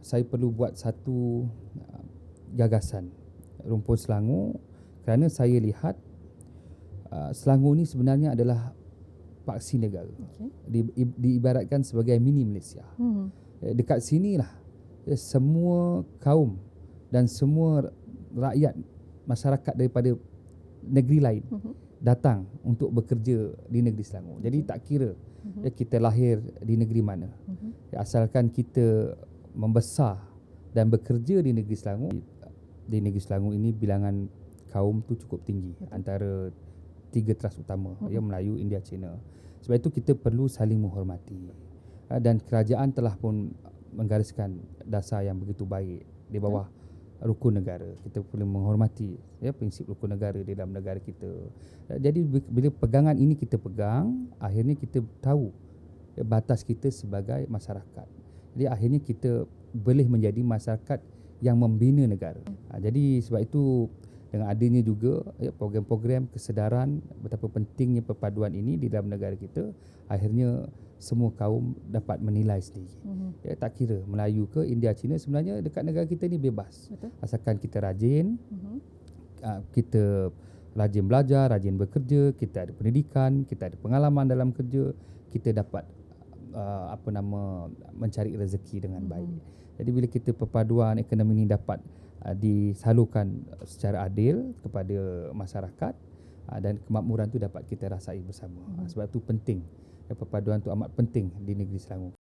saya perlu buat satu uh, gagasan rumpun Selangor kerana saya lihat uh, Selangor ni sebenarnya adalah paksi negara. Okey. Di, i- diibaratkan sebagai mini Malaysia. Hmm. Eh, Dekat sinilah eh, semua kaum dan semua rakyat masyarakat daripada negeri lain Mhm. datang untuk bekerja di negeri Selangor. Jadi tak kira Mhm. ya, kita lahir di negeri mana. Ya, asalkan kita membesar dan bekerja di negeri Selangor di negeri Selangor ini bilangan kaum tu cukup tinggi Betul. antara tiga teras utama Mhm. ya Melayu, India, Cina. Sebab itu kita perlu saling menghormati. Ha, dan kerajaan telah pun menggariskan dasar yang begitu baik di bawah rukun negara. Kita perlu menghormati ya prinsip rukun negara di dalam negara kita. Ha, Jadi bi- bila pegangan ini kita pegang, akhirnya kita tahu ya, batas kita sebagai masyarakat. Jadi akhirnya kita boleh menjadi masyarakat yang membina negara. Ha, jadi sebab itu dengan adanya juga ya, program-program kesedaran betapa pentingnya perpaduan ini di dalam negara kita, akhirnya semua kaum dapat menilai sendiri. Mhm. Ya, tak kira Melayu ke India, Cina sebenarnya dekat negara kita ni bebas. Betul. Asalkan kita rajin, uh, kita rajin belajar, rajin bekerja, kita ada pendidikan, kita ada pengalaman dalam kerja, kita dapat uh, apa nama mencari rezeki dengan baik. Jadi bila kita perpaduan ekonomi ini dapat uh, disalurkan secara adil kepada masyarakat uh, dan kemakmuran tu dapat kita rasai bersama. Mhm. sebab tu penting. Perpaduan tu amat penting di negeri Selangor.